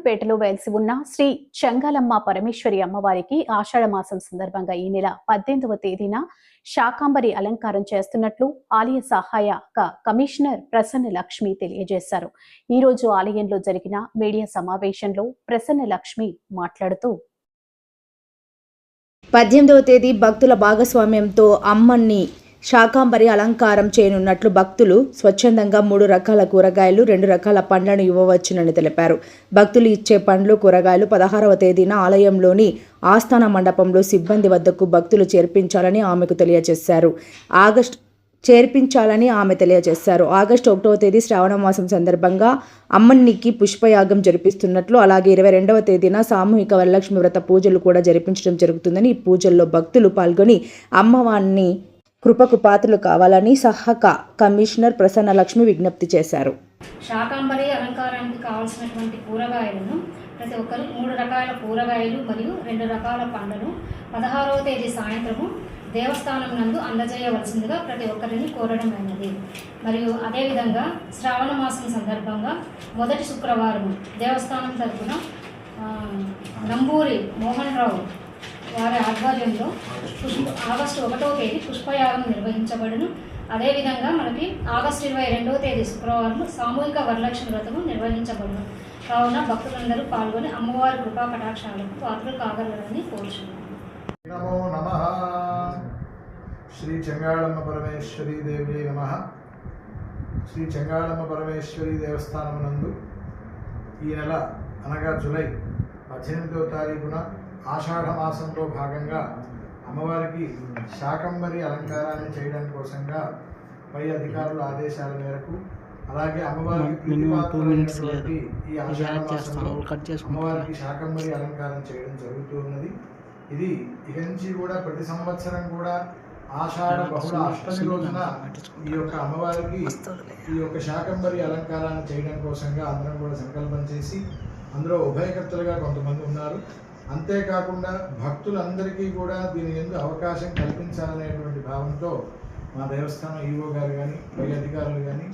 సూలూరుపేటలో వెలిసి ఉన్న శ్రీ చెంగాలమ్మ పరమేశ్వరి అమ్మవారికి ఆషాఢమాసం సందర్భంగా ఈ నెల పద్దెనిమిదవ తేదీన శాకాంబరి అలంకారం చేస్తున్నట్లు ఆలయ సహాయక కమిషనర్ ప్రసన్న లక్ష్మి తెలియజేశారు. ఈరోజు ఆలయంలో జరిగిన మీడియా సమావేశంలో ప్రసన్న లక్ష్మి మాట్లాడుతూ పద్దెనిమిదవ తేదీ భక్తుల భాగస్వామ్యంతో అమ్మన్ని శాకాంబరి అలంకారం చేయనున్నట్లు భక్తులు స్వచ్ఛందంగా మూడు రకాల కూరగాయలు రెండు రకాల పండ్లను ఇవ్వవచ్చునని తెలిపారు. భక్తులు ఇచ్చే పండ్లు కూరగాయలు పదహారవ తేదీన ఆలయంలోని ఆస్థాన మండపంలో సిబ్బంది వద్దకు భక్తులు చేర్పించాలని ఆమెకు తెలియజేశారు. ఆగస్టు చేర్పించాలని ఆమె తెలియజేశారు. ఆగస్టు ఒకటవ తేదీ శ్రావణ మాసం సందర్భంగా అమ్మన్నికి పుష్పయాగం జరిపిస్తున్నట్లు అలాగే ఇరవై రెండవ తేదీన సామూహిక వరలక్ష్మి వ్రత పూజలు కూడా జరిపించడం జరుగుతుందని ఈ పూజల్లో భక్తులు పాల్గొని అమ్మవారిని కృపకు పాత్రలు కావాలని సహక కమిషనర్ ప్రసన్న లక్ష్మి విజ్ఞప్తి చేశారు. శాకాంబరి అలంకారానికి కావాల్సినటువంటి కూరగాయలను ప్రతి ఒక్కరు మూడు రకాల కూరగాయలు మరియు రెండు రకాల పండ్లను పదహారవ తేదీ సాయంత్రము దేవస్థానం నందు అందజేయవలసిందిగా ప్రతి ఒక్కరిని కోరడమైనది. మరియు అదేవిధంగా శ్రావణ మాసం సందర్భంగా మొదటి శుక్రవారం దేవస్థానం తరపున నంబూరి మోహన్ రావు వారి ఆధ్వర్యంలో పుష్ప ఆగస్టు ఒకటో తేదీ పుష్పయాగం నిర్వహించబడును. అదేవిధంగా మనకి ఆగస్టు ఇరవై రెండవ తేదీ శుక్రవారం సామూహిక వరలక్ష్మి వ్రతము నిర్వహించబడును. కావున భక్తులందరూ పాల్గొని అమ్మవారి కృపా కటాక్షాలకు పాత్రలు కాగలరని కోరుచున్నాను. నమో నమ. శ్రీ చెంగాళమ్మ పరమేశ్వరి దేవి నమ. శ్రీ చెంగాళమ్మ పరమేశ్వరి దేవస్థానం నందు ఈ నెల అనగా జూలై పద్దెనిమిదవ తారీఖున ఆషాఢ మాసంలో భాగంగా అమ్మవారికి శాకంబరి అలంకారాన్ని చేయడం కోసంగా పై అధికారుల ఆదేశాల మేరకు అలాగే అమ్మవారికి ఈ అమ్మవారికి శాకంబరి అలంకారం చేయడం జరుగుతూ ఉన్నది. ఇది ఇక నుంచి కూడా ప్రతి సంవత్సరం కూడా ఆషాఢ బహుళ అష్టమి రోజున ఈ యొక్క అమ్మవారికి ఈ యొక్క శాకంబరి అలంకారాన్ని చేయడం కోసంగా అందరం కూడా సంకల్పం చేసి అందులో ఉభయకర్తలుగా కొంతమంది ఉన్నారు. అంతేకాకుండా భక్తులందరికీ కూడా దీని ఎందు అవకాశం కల్పించాలనేటువంటి భావంతో మా దేవస్థానం ఈవో గారు కానీ పై అధికారులు కానీ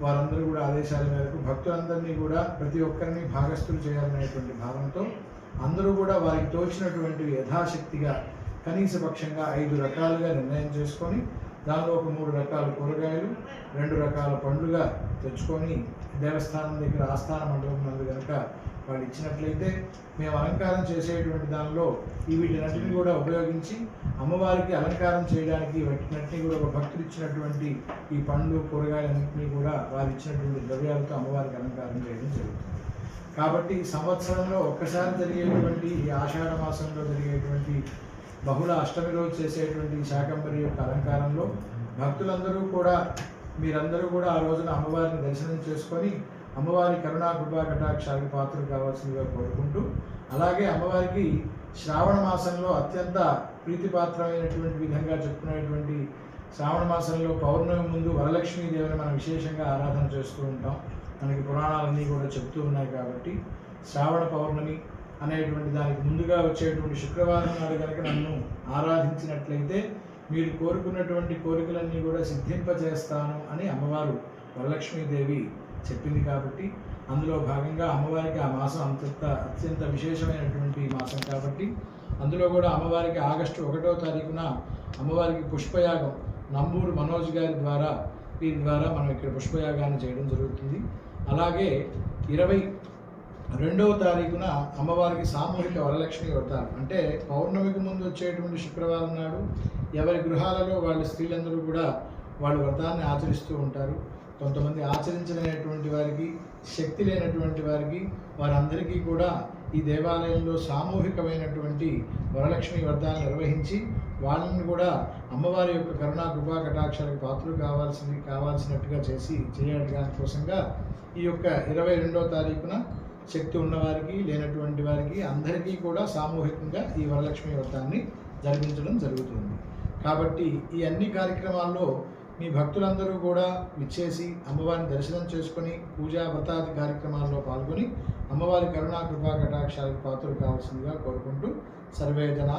వారందరూ కూడా ఆదేశాల మేరకు భక్తులందరినీ కూడా ప్రతి ఒక్కరిని భాగస్థులు చేయాలనేటువంటి భావంతో అందరూ కూడా వారికి తోచినటువంటి యథాశక్తిగా కనీస పక్షంగా ఐదు రకాలుగా నిర్ణయం చేసుకొని దానిలో ఒక మూడు రకాల కూరగాయలు రెండు రకాల పండ్లుగా తెచ్చుకొని దేవస్థానం దగ్గర ఆస్థాన మండలం నందు కనుక వాళ్ళు ఇచ్చినట్లయితే మేము అలంకారం చేసేటువంటి దానిలో ఈ కూడా ఉపయోగించి అమ్మవారికి అలంకారం చేయడానికి వాటినన్నింటినీ కూడా ఒక భక్తులు ఇచ్చినటువంటి ఈ పండ్లు కూరగాయలన్నింటినీ కూడా వారు ఇచ్చినటువంటి ద్రవ్యాలతో అమ్మవారికి అలంకారం చేయడం జరుగుతుంది. కాబట్టి సంవత్సరంలో ఒక్కసారి జరిగేటువంటి ఈ ఆషాఢ మాసంలో జరిగేటువంటి బహుళ అష్టమి రోజు చేసేటువంటి శాకంబరి యొక్క అలంకారంలో భక్తులందరూ కూడా మీరందరూ కూడా ఆ రోజున అమ్మవారిని దర్శనం చేసుకొని అమ్మవారి కరుణా కృపా కటాక్షాలకు పాత్రలు కావాల్సిందిగా కోరుకుంటూ అలాగే అమ్మవారికి శ్రావణ మాసంలో అత్యంత ప్రీతిపాత్రమైనటువంటి విధంగా చెప్పుకునేటువంటి శ్రావణ మాసంలో పౌర్ణమి ముందు వరలక్ష్మీదేవిని మనం విశేషంగా ఆరాధన చేస్తూ ఉంటాం. మనకి పురాణాలన్నీ కూడా చెప్తూ ఉన్నాయి కాబట్టి శ్రావణ పౌర్ణమి అనేటువంటి దానికి ముందుగా వచ్చేటువంటి శుక్రవారం నాడు కనుక నన్ను ఆరాధించినట్లయితే మీరు కోరుకున్నటువంటి కోరికలన్నీ కూడా సిద్ధింపజేస్తాను అని అమ్మవారు వరలక్ష్మీదేవి చెప్పింది కాబట్టి అందులో భాగంగా అమ్మవారికి ఆ మాసం అంతంత అత్యంత విశేషమైనటువంటి మాసం కాబట్టి అందులో కూడా అమ్మవారికి ఆగస్టు ఒకటో తారీఖున అమ్మవారికి పుష్పయాగం నంబూరు మనోజ్ గారి ద్వారా వీరి ద్వారా మనం ఇక్కడ పుష్పయాగాన్ని చేయడం జరుగుతుంది. అలాగే ఇరవై రెండవ తారీఖున అమ్మవారికి సామూహిక వరలక్ష్మి వ్రతాలు. అంటే పౌర్ణమికి ముందు వచ్చేటువంటి శుక్రవారం నాడు ఎవరి గృహాలలో వాళ్ళ స్త్రీలందరూ కూడా వాళ్ళ వ్రతాన్ని ఆచరిస్తూ ఉంటారు. కొంతమంది ఆచరించలేనటువంటి వారికి శక్తి లేనటువంటి వారికి వారందరికీ కూడా ఈ దేవాలయంలో సామూహికమైనటువంటి వరలక్ష్మి వ్రతాన్ని నిర్వహించి వాళ్ళని కూడా అమ్మవారి యొక్క కరుణా కృపా కటాక్షాలకు పాత్రలు కావాల్సింది కావాల్సినట్టుగా చేసి చేయడానికి కోసంగా ఈ యొక్క ఇరవై రెండవ తారీఖున శక్తి ఉన్నవారికి లేనటువంటి వారికి అందరికీ కూడా సామూహికంగా ఈ వరలక్ష్మి వ్రతాన్ని జరిపించడం జరుగుతుంది. కాబట్టి ఈ అన్ని కార్యక్రమాల్లో మీ భక్తులందరూ కూడా విచ్చేసి అమ్మవారిని దర్శనం చేసుకుని పూజా వ్రతాది కార్యక్రమాల్లో పాల్గొని అమ్మవారి కరుణా కృపా కటాక్షాలకు పాత్రలు కావాల్సిందిగా కోరుకుంటూ సర్వే జనా